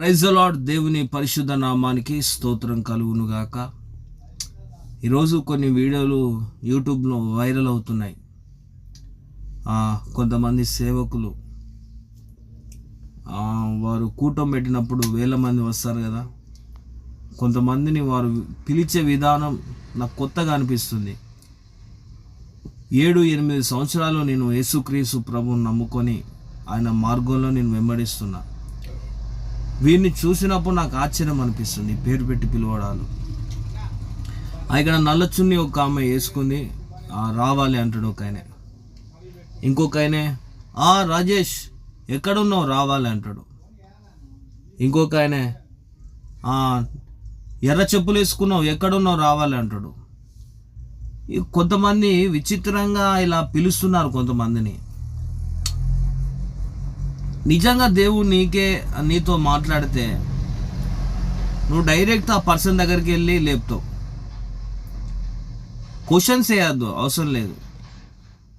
Praise దేవుని పరిశుద్ధ నామానికి స్తోత్రం కలుగునుగాక. ఈరోజు కొన్ని వీడియోలు యూట్యూబ్లో వైరల్ అవుతున్నాయి. కొంతమంది సేవకులు వారు కూటం పెట్టినప్పుడు వేల మంది వస్తారు కదా. కొంతమందిని వారు పిలిచే విధానం నాకు కొత్తగా అనిపిస్తుంది. ఏడు ఎనిమిది సంవత్సరాలు నేను యేసుక్రీసు ప్రభుని నమ్ముకొని ఆయన మార్గంలో నేను వెంబడిస్తున్నాను వీరిని చూసినప్పుడు నాకు ఆశ్చర్యం అనిపిస్తుంది. పేరు పెట్టి పిలవడాలు. ఇక్కడ నల్లచున్ని ఒక ఆమె వేసుకుంది. రావాలి అంటాడు ఒక ఆయన. ఇంకొక ఆయనే ఆ రాజేష్ ఎక్కడున్నావు? రావాలి అంటాడు. ఇంకొక ఆయనే ఎర్ర చెప్పులు వేసుకున్నావు? ఎక్కడున్నావు? రావాలి అంటాడు. కొంతమంది విచిత్రంగా ఇలా పిలుస్తున్నారు కొంతమందిని. నిజంగా దేవుడు నీకే నీతో మాట్లాడితే నువ్వు డైరెక్ట్ ఆ పర్సన్ దగ్గరికి వెళ్ళి లేపుతావు. క్వశ్చన్స్ వేయద్దు అవసరం లేదు.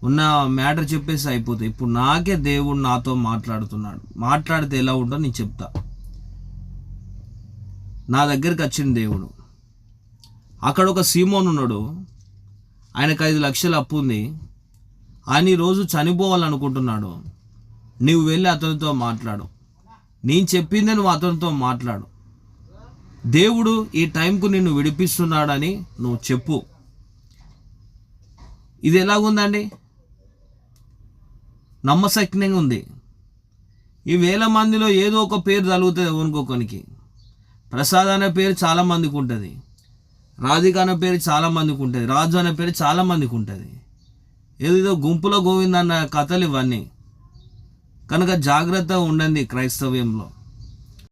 ఉన్న మ్యాటర్ చెప్పేసి అయిపోతుంది ఇప్పుడు నాకే దేవుడు నాతో మాట్లాడుతున్నాడు. మాట్లాడితే ఎలా ఉంటుందో నేను చెప్తా. నా దగ్గరికి వచ్చిన దేవుడు. అక్కడ ఒక సీమోన్ ఉన్నాడు. ఆయనకు ఐదు లక్షలు అప్పు ఉంది. ఆయన ఈరోజు చనిపోవాలనుకుంటున్నాడు. నీవు వెళ్ళి అతనితో మాట్లాడు. నేను చెప్పిందే నువ్వు అతనితో మాట్లాడు. దేవుడు ఈ టైంకు నిన్ను విడిపిస్తున్నాడని నువ్వు చెప్పు. ఇది ఎలాగుందండి? నమ్మశక్యంగా ఉంది. ఈ వేల మందిలో ఏదో ఒక పేరు తగులుతుంది ఎవరికొకరికి. ప్రసాద్ అనే పేరు చాలా మందికి ఉంటుంది. రాధిక అనే పేరు చాలా మందికి ఉంటుంది. రాజు అనే పేరు చాలా మందికి ఉంటుంది. ఏదో గుంపులో గోవింద్ అన్న కథలు ఇవన్నీ. కనుక జాగ్రత్తగా ఉండండి క్రైస్తవ్యంలో.